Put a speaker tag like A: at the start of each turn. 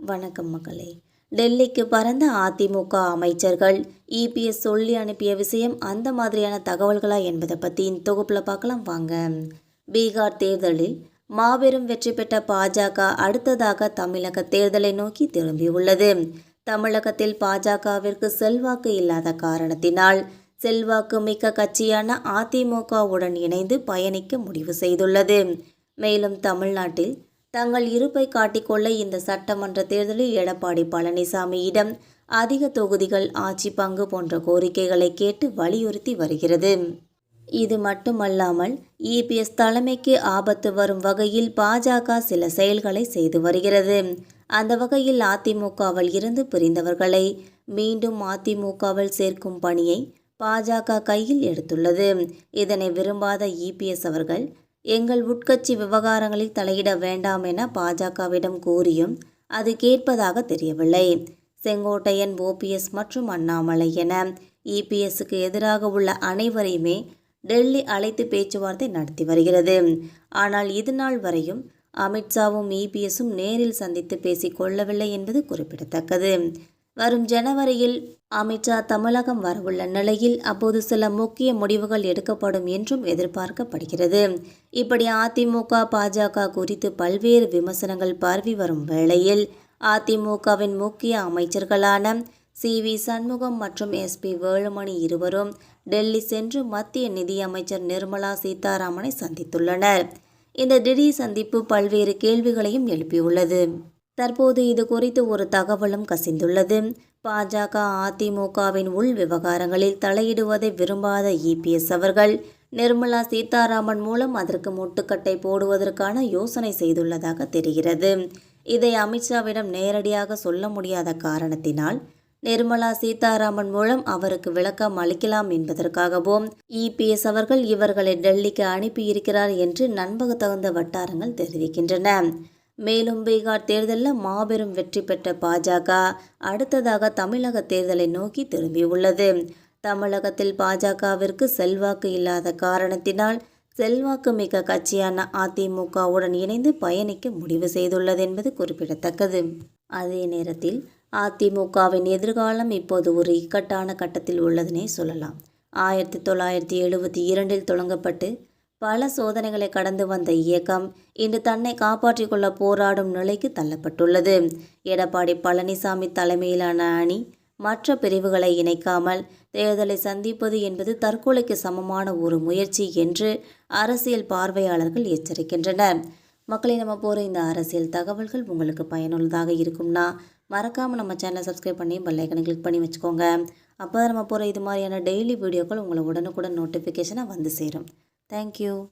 A: வணக்கம் மகளே டெல்லிக்கு பறந்த அதிமுக அமைச்சர்கள் இபிஎஸ் சொல்லி அனுப்பிய விஷயம் அந்த மாதிரியான தகவல்களா என்பதை பற்றி இந்த தொகுப்பில் பார்க்கலாம் வாங்க. பீகார் தேர்தலில் மாபெரும் வெற்றி பெற்ற பாஜக அடுத்ததாக தமிழக தேர்தலை நோக்கி திரும்பியுள்ளது. தமிழகத்தில் பாஜகவிற்கு செல்வாக்கு இல்லாத காரணத்தினால் செல்வாக்கு மிக்க கட்சியான அதிமுகவுடன் இணைந்து பயணிக்க முடிவு செய்துள்ளது. மேலும் தமிழ்நாட்டில் தங்கள் இருப்பை காட்டிக்கொள்ள இந்த சட்டமன்ற தேர்தலில் எடப்பாடி பழனிசாமியிடம் அதிக தொகுதிகள் ஆட்சி பங்கு போன்ற கோரிக்கைகளை கேட்டு வலியுறுத்தி வருகிறது. இது மட்டுமல்லாமல் இபிஎஸ் தலைமைக்கு ஆபத்து வரும் வகையில் பாஜக சில செயல்களை செய்து வருகிறது. அந்த வகையில் அதிமுகவில் இருந்து பிரிந்தவர்களை மீண்டும் அதிமுகவில் சேர்க்கும் பணியை பாஜக கையில் எடுத்துள்ளது. இதனை விரும்பாத இபிஎஸ் அவர்கள் எங்கள் உட்கட்சி விவகாரங்களில் தலையிட வேண்டாம் என பாஜகவிடம் கூறியும் அது கேட்பதாக தெரியவில்லை. செங்கோட்டையன் ஓபிஎஸ் மற்றும் அண்ணாமலை என இபிஎஸ்க்கு எதிராக உள்ள அனைவரையுமே டெல்லி அழைத்து பேச்சுவார்த்தை நடத்தி வருகிறது. ஆனால் இது நாள் வரையும் அமித்ஷாவும் இபிஎஸும் நேரில் சந்தித்து பேசிக் கொள்ளவில்லை என்பது குறிப்பிடத்தக்கது. வரும் ஜனவரியில் அமித்ஷா தமிழகம் வரவுள்ள நிலையில் அப்போது சில முக்கிய முடிவுகள் எடுக்கப்படும் என்றும் எதிர்பார்க்கப்படுகிறது. இப்படி அதிமுக பாஜக குறித்து பல்வேறு விமர்சனங்கள் பரவி வரும் வேளையில் அதிமுகவின் முக்கிய அமைச்சர்களான சி. வி. சண்முகம் மற்றும் எஸ்பி வேலுமணி இருவரும் டெல்லி சென்று மத்திய நிதியமைச்சர் நிர்மலா சீதாராமனை சந்தித்துள்ளனர். இந்த திடீர் சந்திப்பு பல்வேறு கேள்விகளையும் எழுப்பியுள்ளது. தற்போது இது குறித்து ஒரு தகவலும் கசிந்துள்ளது. பாஜக அதிமுகவின் உள் விவகாரங்களில் தலையிடுவதை விரும்பாத இபிஎஸ் அவர்கள் நிர்மலா சீதாராமன் மூலம் அதற்கு முட்டுக்கட்டை போடுவதற்கான யோசனை செய்துள்ளதாக தெரிகிறது. இதை அமித்ஷாவிடம் நேரடியாக சொல்ல முடியாத காரணத்தினால் நிர்மலா சீதாராமன் மூலம் அவருக்கு விளக்கம் அளிக்கலாம் என்பதற்காகவும் இபிஎஸ் அவர்கள் இவர்களை டெல்லிக்கு அனுப்பியிருக்கிறார் என்று நண்பக தகுந்த வட்டாரங்கள் தெரிவிக்கின்றன. மேலும் பீகார் தேர்தலில் மாபெரும் வெற்றி பெற்ற பாஜக அடுத்ததாக தமிழக தேர்தலை நோக்கி திரும்பியுள்ளது. தமிழகத்தில் பாஜகவிற்கு செல்வாக்கு இல்லாத காரணத்தினால் செல்வாக்கு மிக்க கட்சியான அதிமுகவுடன் இணைந்து பயணிக்க முடிவு செய்துள்ளது என்பது குறிப்பிடத்தக்கது. அதே நேரத்தில் அதிமுகவின் எதிர்காலம் இப்போது ஒரு இக்கட்டான கட்டத்தில் உள்ளதனே சொல்லலாம். ஆயிரத்தி தொள்ளாயிரத்தி எழுபத்தி இரண்டில் தொடங்கப்பட்டு பல சோதனைகளை கடந்து வந்த இயக்கம் இன்று தன்னை காப்பாற்றிக் கொள்ள போராடும் நிலைக்கு தள்ளப்பட்டுள்ளது. எடப்பாடி பழனிசாமி தலைமையிலான அணி மற்ற பிரிவுகளை இணைக்காமல் தேர்தலை சந்திப்பது என்பது தற்கொலைக்கு சமமான ஒரு முயற்சி என்று அரசியல் பார்வையாளர்கள் எச்சரிக்கின்றனர். மக்களை நம்ம போகிற இந்த அரசியல் தகவல்கள் உங்களுக்கு பயனுள்ளதாக இருக்கும்னா மறக்காமல் நம்ம சேனலை சப்ஸ்கிரைப் பண்ணி பெல்லைக்கனை கிளிக் பண்ணி வச்சுக்கோங்க. அப்போ தான் நம்ம போகிற இது மாதிரியான டெய்லி வீடியோக்கள் உங்களை உடனுக்குடன் நோட்டிஃபிகேஷனாக வந்து சேரும். Thank you.